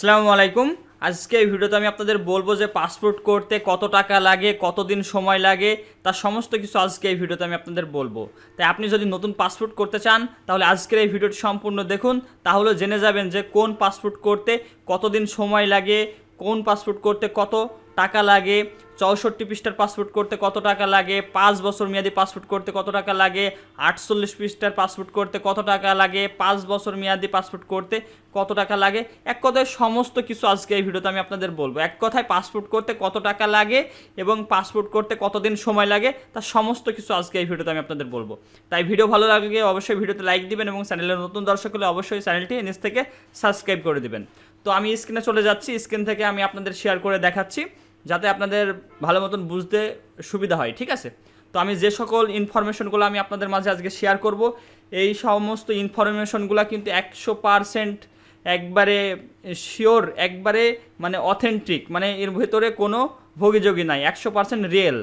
আসসালামু আলাইকুম। আজকে এই ভিডিওতে আমি আপনাদের বলব যে পাসপোর্ট করতে কত টাকা লাগে, কতদিন সময় লাগে, তার সমস্ত কিছু আজকে এই ভিডিওতে আমি আপনাদের বলব। তাই আপনি যদি নতুন পাসপোর্ট করতে চান, তাহলে আজকের এই ভিডিওটি সম্পূর্ণ দেখুন। তাহলে জেনে যাবেন যে কোন পাসপোর্ট করতে কতদিন সময় লাগে, কোন পাসপোর্ট করতে কত টাকা লাগে চৌষট্টি পৃষ্ঠার পাসপোর্ট করতে কত টাকা লাগে? পাঁচ বছর মেয়াদি পাসপোর্ট করতে কত টাকা লাগে? আটচল্লিশ পৃষ্ঠার পাসপোর্ট করতে কত টাকা লাগে? পাঁচ বছর মেয়াদি পাসপোর্ট করতে কত টাকা লাগে? এক কথায় সমস্ত কিছু আজকে এই ভিডিওতে আমি আপনাদের বলব। এক কথায় পাসপোর্ট করতে কত টাকা লাগে এবং পাসপোর্ট করতে কতদিন সময় লাগে তার সমস্ত কিছু আজকে এই ভিডিওতে আমি আপনাদের বলব। তাই ভিডিও ভালো লাগলে অবশ্যই ভিডিওতে লাইক দিবেন এবং চ্যানেলের নতুন দর্শক হলে অবশ্যই চ্যানেলটি নিজ থেকে সাবস্ক্রাইব করে দিবেন। তো আমি স্ক্রিনে চলে যাচ্ছি, স্ক্রিন থেকে আমি আপনাদের শেয়ার করে দেখাচ্ছি। যাতে আপনাদের ভালো মতন বুঝতে সুবিধা হয়, ঠিক আছে? তো আমি যে সকল ইনফরমেশনগুলো আমি আপনাদের মাঝে আজকে শেয়ার করব, এই সমস্ত ইনফরমেশনগুলো কিন্তু একশো পারসেন্ট একবারে শিওর একবারে মানে অথেন্টিক মানে এর ভেতরে কোনো ভোগীযোগী নাই, একশো পারসেন্ট রিয়েল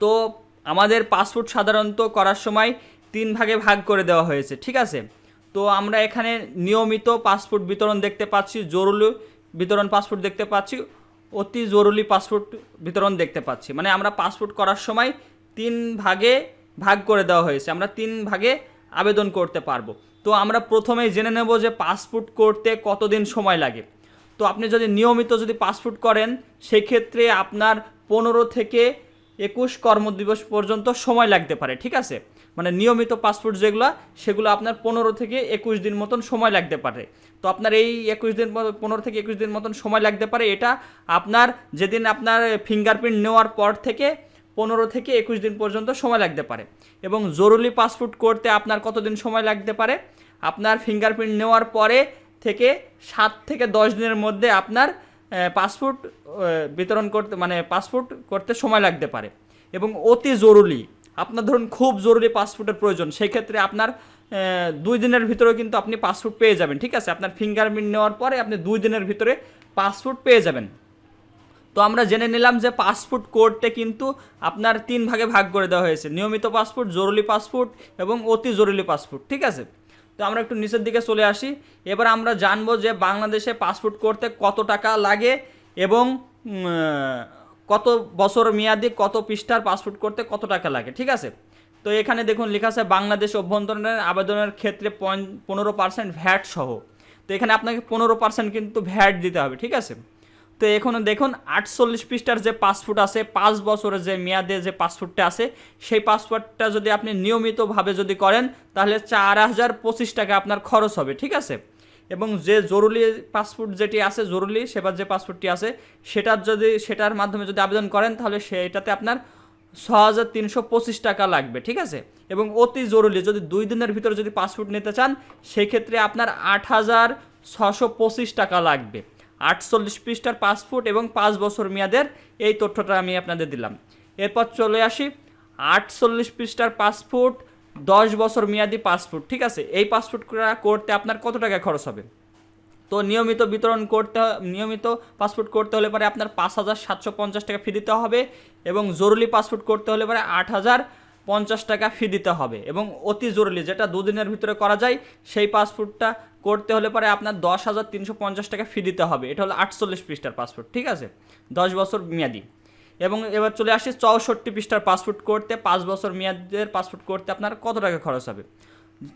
তো আমাদের পাসপোর্ট সাধারণত করার সময় তিন ভাগে ভাগ করে দেওয়া হয়েছে, ঠিক আছে? তো আমরা এখানে নিয়মিত পাসপোর্ট বিতরণ দেখতে পাচ্ছি, জরুরি বিতরণ পাসপোর্ট দেখতে পাচ্ছি অতি জরুরি পাসপোর্ট বিতরণ দেখতে পাচ্ছি। মানে আমরা পাসপোর্ট করার সময় তিন ভাগে ভাগ করে দেওয়া হয়েছে। আমরা তিন ভাগে আবেদন করতে পারব। তো আমরা প্রথমেই জেনে নেব যে পাসপোর্ট করতে কতদিন সময় লাগে। তো আপনি যদি নিয়মিত যদি পাসপোর্ট করেন, সেক্ষেত্রে আপনার পনেরো থেকে একুশ কর্মদিবস পর্যন্ত সময় লাগতে পারে, ঠিক আছে? মানে নিয়মিত পাসপোর্ট যেগুলো, সেগুলো আপনার পনেরো থেকে একুশ দিন মতন সময় লাগতে পারে। তো আপনার এই একুশ দিন পনেরো থেকে একুশ দিন মতন সময় লাগতে পারে। এটা আপনার যেদিন আপনার ফিঙ্গারপ্রিন্ট নেওয়ার পর থেকে পনেরো থেকে একুশ দিন পর্যন্ত সময় লাগতে পারে। এবং জরুরি পাসপোর্ট করতে আপনার কতদিন সময় লাগতে পারে? আপনার ফিঙ্গারপ্রিন্ট নেওয়ার পরে থেকে সাত থেকে দশ দিনের মধ্যে আপনার পাসপোর্ট বিতরণ করতে মানে পাসপোর্ট করতে সময় লাগতে পারে। এবং অতি জরুরি আপনার ধরুন খুব জরুরি পাসপোর্টের প্রয়োজন সেই ক্ষেত্রে আপনার দুই দিনের ভিতরে কিন্তু আপনি পাসপোর্ট পেয়ে যাবেন, ঠিক আছে? আপনার ফিঙ্গারপ্রিন্ট নেওয়ার পরে আপনি দুই দিনের ভিতরে পাসপোর্ট পেয়ে যাবেন। তো আমরা জেনে নিলাম যে পাসপোর্ট করতে কিন্তু আপনার তিন ভাগে ভাগ করে দেওয়া হয়েছে, নিয়মিত পাসপোর্ট, জরুরি পাসপোর্ট এবং অতি জরুরি পাসপোর্ট, ঠিক আছে? তো আমরা একটু নিচের দিকে চলে আসি। এবার আমরা জানব যে বাংলাদেশে পাসপোর্ট করতে কত টাকা লাগে এবং কত বছর মেয়াদি, কত পৃষ্ঠার পাসপোর্ট করতে কত টাকা লাগে, ঠিক আছে? তো এখানে দেখুন লেখা আছে, বাংলাদেশ অভ্যন্তরীণের আবেদনের ক্ষেত্রে পনেরো পার্সেন্ট ভ্যাট সহ। তো এখানে আপনাকে পনেরো পার্সেন্ট কিন্তু ভ্যাট দিতে হবে, ঠিক আছে? তো এখানে দেখুন, আটচল্লিশ পৃষ্ঠার যে পাসপোর্ট আছে, পাঁচ বছরের যে মেয়াদে যে পাসপোর্টটা আছে, সেই পাসপোর্টটা যদি আপনি নিয়মিতভাবে যদি করেন, তাহলে চার হাজার পঁচিশ টাকা আপনার খরচ হবে, ঠিক আছে? এবং যে জরুরি পাসপোর্ট যেটি আছে, জরুরি সেবার যে পাসপোর্টটি আছে, সেটার যদি, সেটার মাধ্যমে যদি আবেদন করেন, তাহলে সেটাতে আপনার ছ হাজার তিনশো পঁচিশ টাকা লাগবে, ঠিক আছে? এবং অতি জরুরি, যদি দুই দিনের ভিতরে যদি পাসপোর্ট নিতে চান, সেক্ষেত্রে আপনার আট হাজার ছশো পঁচিশ টাকা লাগবে। আটচল্লিশ পৃষ্ঠার পাসপোর্ট এবং পাঁচ বছর মেয়াদের এই তথ্যটা আমি আপনাদের দিলাম। এরপর চলে আসি, আটচল্লিশ পৃষ্ঠার পাসপোর্ট দশ বছর মেয়াদি পাসপোর্ট, ঠিক আছে? এই পাসপোর্ট করতে আপনার কত টাকা খরচ হবে? তো নিয়মিত বিতরণ করতে নিয়মিত পাসপোর্ট করতে হলে পরে আপনার পাঁচ হাজার সাতশো পঞ্চাশ টাকা ফি দিতে হবে এবং জরুরি পাসপোর্ট করতে হলে পরে আট হাজার পঞ্চাশ টাকা ফি দিতে হবে এবং অতি জরুরি যেটা দুদিনের ভিতরে করা যায়, সেই পাসপোর্টটা করতে হলে পরে আপনার দশ হাজার তিনশো পঞ্চাশ টাকা ফি দিতে হবে। এটা হলো আটচল্লিশ পৃষ্ঠার পাসপোর্ট, ঠিক আছে? দশ বছর মেয়াদি। এবং এবার চলে আসি চৌষট্টি পৃষ্ঠার পাসপোর্ট করতে, পাঁচ বছর মেয়াদের পাসপোর্ট করতে আপনার কত টাকা খরচ হবে?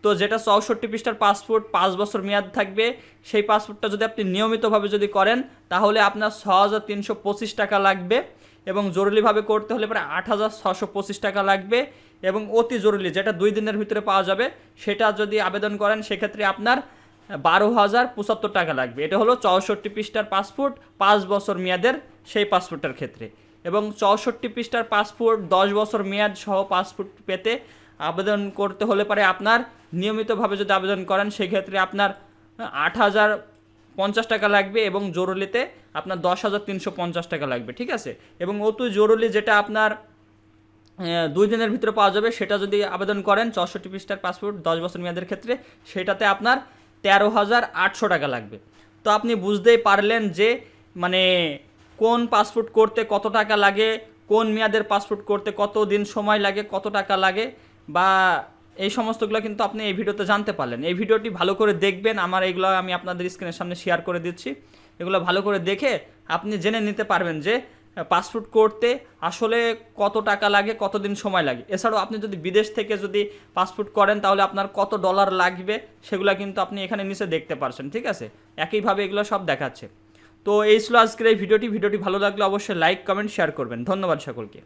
তো যেটা চৌষট্টি পৃষ্ঠার পাসপোর্ট, পাঁচ বছর মেয়াদ থাকবে, সেই পাসপোর্টটা যদি আপনি নিয়মিতভাবে যদি করেন, তাহলে আপনার ছ হাজার তিনশো পঁচিশ টাকা লাগবে এবং জরুরিভাবে করতে হলে প্রায় আট হাজার ছশো পঁচিশ টাকা লাগবে এবং অতি জরুরি যেটা দুই দিনের ভিতরে পাওয়া যাবে, সেটা যদি আবেদন করেন, সেক্ষেত্রে আপনার বারো হাজার পঁচাত্তর টাকা লাগবে। এটা হলো চৌষট্টি পৃষ্ঠার পাসপোর্ট, পাঁচ বছর মেয়াদের সেই পাসপোর্টের ক্ষেত্রে। এবং চৌষট্টি পৃষ্ঠার পাসপোর্ট দশ বছর মেয়াদ সহ পাসপোর্ট পেতে আবেদন করতে হলে পরে আপনার নিয়মিতভাবে যদি আবেদন করেন, সেক্ষেত্রে আপনার আট হাজার পঞ্চাশ টাকা লাগবে এবং জরুরিতে আপনার দশ হাজার তিনশো পঞ্চাশ টাকা লাগবে, ঠিক আছে? এবং অতি জরুরি যেটা আপনার দুই দিনের ভিতরে পাওয়া যাবে, সেটা যদি আবেদন করেন চৌষট্টি পৃষ্ঠার পাসপোর্ট দশ বছর মেয়াদের ক্ষেত্রে, সেটাতে আপনার তেরো হাজার আটশো টাকা লাগবে। তো আপনি বুঝতেই পারলেন যে মানে কোন পাসপোর্ট করতে কত টাকা লাগে, কোন মেয়াদের পাসপোর্ট করতে কত দিন সময় লাগে, কত টাকা লাগে, বা এই সমস্তগুলো কিন্তু আপনি এই ভিডিওতে জানতে পারলেন। এই ভিডিওটি ভালো করে দেখবেন, আমার এইগুলো আমি আপনাদের স্ক্রিনের সামনে শেয়ার করে দিচ্ছি। এগুলো ভালো করে দেখে আপনি জেনে নিতে পারবেন যে পাসপোর্ট করতে আসলে কত টাকা লাগে কত দিন সময় লাগে। এছাড়াও আপনি যদি বিদেশ থেকে যদি পাসপোর্ট করেন, তাহলে আপনার কত ডলার লাগবে, সেগুলো কিন্তু আপনি এখানে নিচে দেখতে পারছেন, ঠিক আছে? একইভাবে এগুলো সব দেখাচ্ছে। তো এই ছিল আজকের এই ভিডিওটি। ভিডিওটি ভালো লাগলে অবশ্যই লাইক কমেন্ট শেয়ার করবেন। ধন্যবাদ সকলকে।